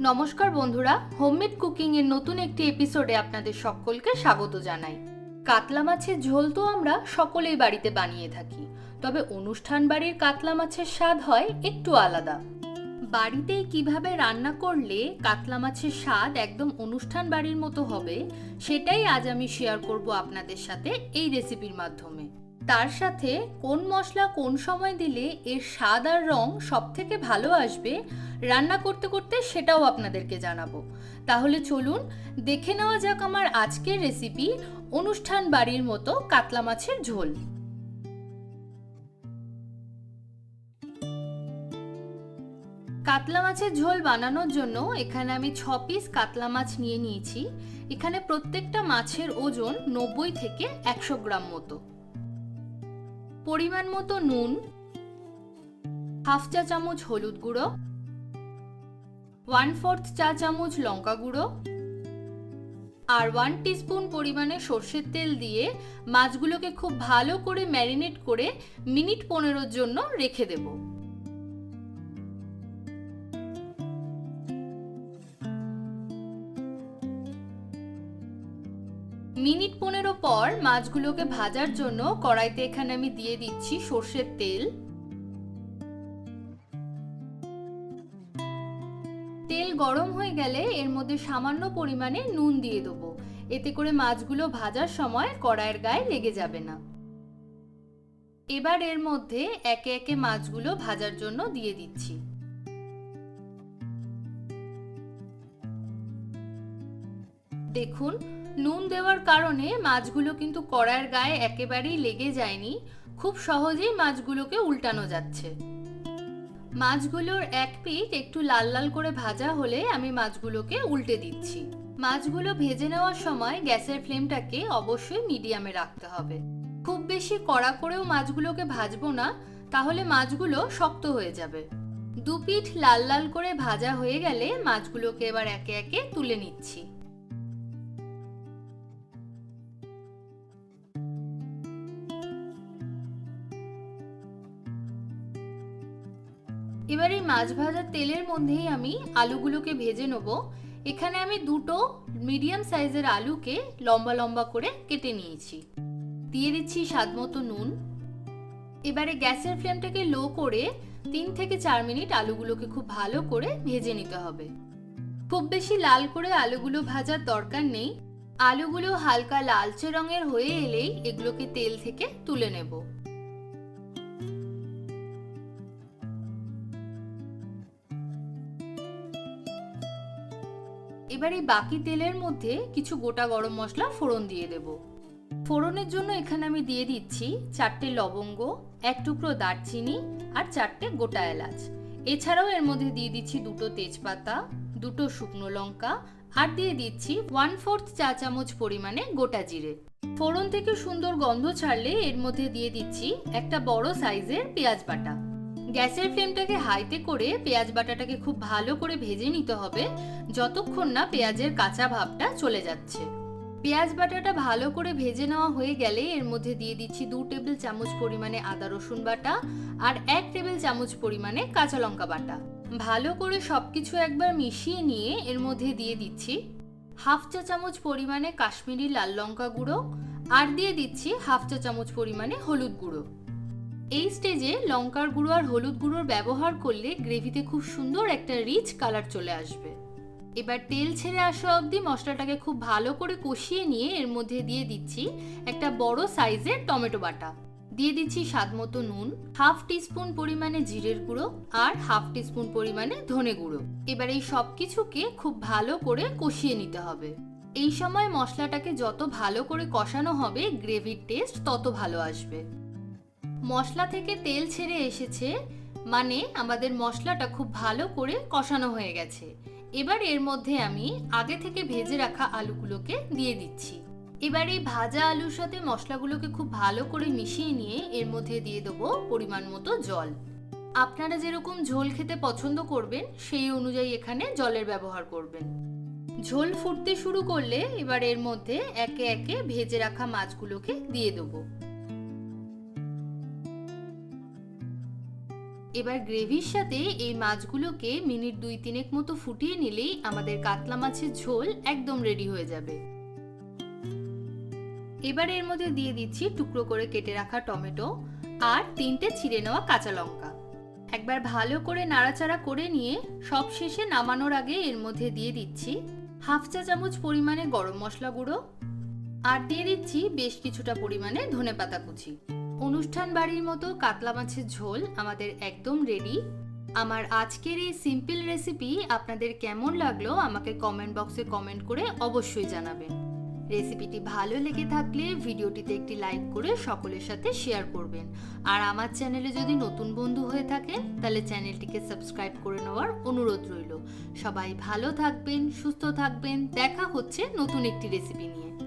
নমস্কার বন্ধুরা homemade cooking এর নতুন একটি এপিসোডে আপনাদের সকলকে স্বাগত জানাই। কাতলা মাছের ঝোল তো আমরা সকলেই বাড়িতে বানিয়ে থাকি, তবে অনুষ্ঠান বাড়ির কাতলা মাছের স্বাদ হয় একটু আলাদা। বাড়িতেই কীভাবে রান্না করলে কাতলা মাছের স্বাদ একদম অনুষ্ঠান বাড়ির মতো হবে, সেটাই আজ আমি শেয়ার করব আপনাদের সাথে এই রেসিপির মাধ্যমে। তার সাথে কোন মশলা কোন সময় দিলে এর স্বাদ আর রং সব থেকে ভালো আসবে রান্না করতে করতে সেটাও আপনাদেরকে জানাব। তাহলে চলুন দেখে নেওয়া যাক আমার আজকের রেসিপি অনুষ্ঠান বাড়ির মতো কাতলা মাছের ঝোল। কাতলা মাছের ঝোল বানানোর জন্য এখানে আমি ছ পিস কাতলা মাছ নিয়ে নিয়েছি। এখানে প্রত্যেকটা মাছের ওজন নব্বই থেকে একশো গ্রাম মতো। পরিমাণ মতো নুন, হাফ চা চামচ হলুদ গুঁড়ো ওয়ান ফোর্থ চা চামচ লঙ্কা গুঁড়ো আর ওয়ান টিস্পুন পরিমাণে সর্ষের তেল দিয়ে মাছগুলোকে খুব ভালো করে ম্যারিনেট করে মিনিট পনেরোর জন্য রেখে দেব। মিনিট পনেরো পর মাছগুলোকে ভাজার জন্য কড়াইতে এখানে আমি দিয়ে দিচ্ছি সর্ষের তেল। তেল গরম হয়ে গেলে এর মধ্যে সামান্য পরিমাণে নুন দিয়ে দেবো। এতে করে মাছগুলো ভাজার সময় কড়াইয়ের গায়ে লেগে যাবে না। এবার এর মধ্যে একে একে মাছগুলো ভাজার জন্য দিয়ে দিচ্ছি। দেখুন নুন দেওয়ার কারণে মাছগুলো কিন্তু কড়াইয়ের গায়ে একেবারেই লেগে যায়নি। খুব সহজেই মাছগুলোকে উল্টানো যাচ্ছে। মাছগুলোর এক পিঠ একটু লাল লাল করে ভাজা হলে আমি মাছগুলোকে উল্টে দিচ্ছি। মাছগুলো ভেজে নেওয়ার সময় গ্যাসের ফ্লেমটাকে অবশ্যই মিডিয়ামে রাখতে হবে। খুব বেশি কড়া করেও মাছগুলোকে ভাজবো না, তাহলে মাছগুলো শক্ত হয়ে যাবে। দু পিঠ লাল লাল করে ভাজা হয়ে গেলে মাছগুলোকে এবার একে একে তুলে নিচ্ছি। এবার এই মাছ ভাজার তেলের মধ্যেই আমি আলুগুলোকে ভেজে নেব। এখানে আমি দুটো মিডিয়াম সাইজের আলুকে লম্বা লম্বা করে কেটে নিয়েছি। দিয়ে দিচ্ছি স্বাদ মতো নুন। এবারে গ্যাসের ফ্লেমটাকে লো করে তিন থেকে চার মিনিট আলুগুলোকে খুব ভালো করে ভেজে নিতে হবে। খুব বেশি লাল করে আলুগুলো ভাজার দরকার নেই। আলুগুলো হালকা লালচে রঙের হয়ে এলেই এগুলোকে তেল থেকে তুলে নেব। এবার এই বাকি তেলের মধ্যে কিছু গোটা গরম মশলা ফোড়ন দিয়ে দেব। ফোড়নের জন্য এখানে আমি দিয়ে দিচ্ছি চারটে লবঙ্গ, এক টুকরো দারচিনি আর চারটে গোটা এলাচ। এছাড়াও এর মধ্যে দিয়ে দিচ্ছি দুটো তেজপাতা, দুটো শুকনো লঙ্কা আর দিয়ে দিচ্ছি ওয়ান ফোর্থ চা চামচ পরিমাণে গোটা জিরে। ফোড়ন থেকে সুন্দর গন্ধ ছাড়লে এর মধ্যে দিয়ে দিচ্ছি একটা বড় সাইজের পেঁয়াজ বাটা। গ্যাসের ফ্লেমটাকে হাইতে করে পেঁয়াজ বাটাটাকে খুব ভালো করে ভেজে নিতে হবে, যতক্ষণ না পেঁয়াজের কাঁচা ভাবটা চলে যাচ্ছে। পেঁয়াজ বাটাটা ভালো করে ভেজে নেওয়া হয়ে গেলে এর মধ্যে দিয়ে দিচ্ছি দু টেবিল চামচ পরিমাণে আদা রসুন বাটা আর এক টেবিল চামচ পরিমাণে কাঁচা লঙ্কা বাটা। ভালো করে সবকিছু একবার মিশিয়ে নিয়ে এর মধ্যে দিয়ে দিচ্ছি হাফ চা চামচ পরিমাণে কাশ্মীরি লাল লঙ্কা গুঁড়ো আর দিয়ে দিচ্ছি হাফ চা চামচ পরিমাণে হলুদ গুঁড়ো। এই স্টেজে লঙ্কার গুঁড়ো আর হলুদ গুঁড়োর ব্যবহার করলে গ্রেভিতে খুব সুন্দর একটা রিচ কালার চলে আসবে। এবার তেল ছেড়ে আসা অবধি মশলাটাকে খুব ভালো করে কষিয়ে নিয়ে এর মধ্যে দিয়ে দিচ্ছি একটা বড় সাইজের টমেটো বাটা। দিয়ে দিচ্ছি স্বাদ মতো নুন, হাফ টিস্পুন পরিমাণে জিরের গুঁড়ো আর হাফ টিস্পুন পরিমাণে ধনে গুঁড়ো। এবার এই সব কিছুকে খুব ভালো করে কষিয়ে নিতে হবে। এই সময় মশলাটাকে যত ভালো করে কষানো হবে, গ্রেভির টেস্ট তত ভালো আসবে। মশলা থেকে তেল ছেড়ে এসেছে মানে আমাদের মশলাটা খুব ভালো করে কষানো হয়ে গেছে। এবার এর মধ্যে আমি আগে থেকে ভেজে রাখা আলুগুলোকে দিয়ে দিচ্ছি। এবার এই ভাজা আলুর সাথে মশলাগুলোকে খুব ভালো করে মিশিয়ে নিয়ে এর মধ্যে দিয়ে দেবো পরিমাণ মতো জল। আপনারা যেরকম ঝোল খেতে পছন্দ করবেন, সেই অনুযায়ী এখানে জলের ব্যবহার করবেন। ঝোল ফুটতে শুরু করলে এবার এর মধ্যে একে একে ভেজে রাখা মাছগুলোকে দিয়ে দেবো। এবার গ্রেভির সাথে এই মাছগুলোকে মিনিট দুই তিনেক মতো ফুটিয়ে নিলেই আমাদের কাতলা মাছের ঝোল একদম রেডি হয়ে যাবে। এবার এর মধ্যে দিয়ে দিচ্ছি টুকরো করে কেটে রাখা টমেটো আর তিনটে ছিঁড়ে নেওয়া কাঁচা লঙ্কা। একবার ভালো করে নাড়াচাড়া করে নিয়ে সব শেষে নামানোর আগে এর মধ্যে দিয়ে দিচ্ছি হাফ চা চামচ পরিমাণে গরম মশলা গুঁড়ো আর দিয়ে দিচ্ছি বেশ কিছুটা পরিমাণে ধনেপাতা কুচি। অনুষ্ঠান বাড়ির মতো কাতলা মাছের ঝোল আমাদের একদম রেডি আমার আজকের এই সিম্পল রেসিপি আপনাদের কেমন লাগল আমাকে কমেন্ট বক্সে কমেন্ট করে অবশ্যই জানাবেন। রেসিপিটি ভালো লেগে থাকলে ভিডিওটিতে একটি লাইক করে সকলের সাথে শেয়ার করবেন। আর আমার চ্যানেলে যদি নতুন বন্ধু হয়ে থাকেন তাহলে চ্যানেলটিকে সাবস্ক্রাইব করে নেওয়ার অনুরোধ রইল। সবাই ভালো থাকবেন, সুস্থ থাকবেন, দেখা হচ্ছে নতুন একটি রেসিপি নিয়ে।